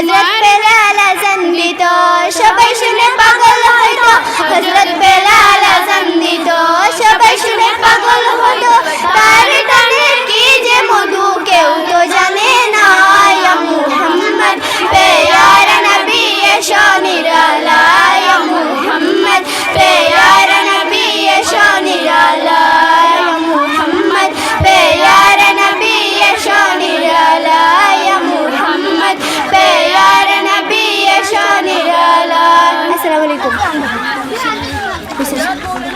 হজরত পেলে আলা জানবি তো। সবাই শুনে পাগল হইতো হজরত 你滚，不行不行。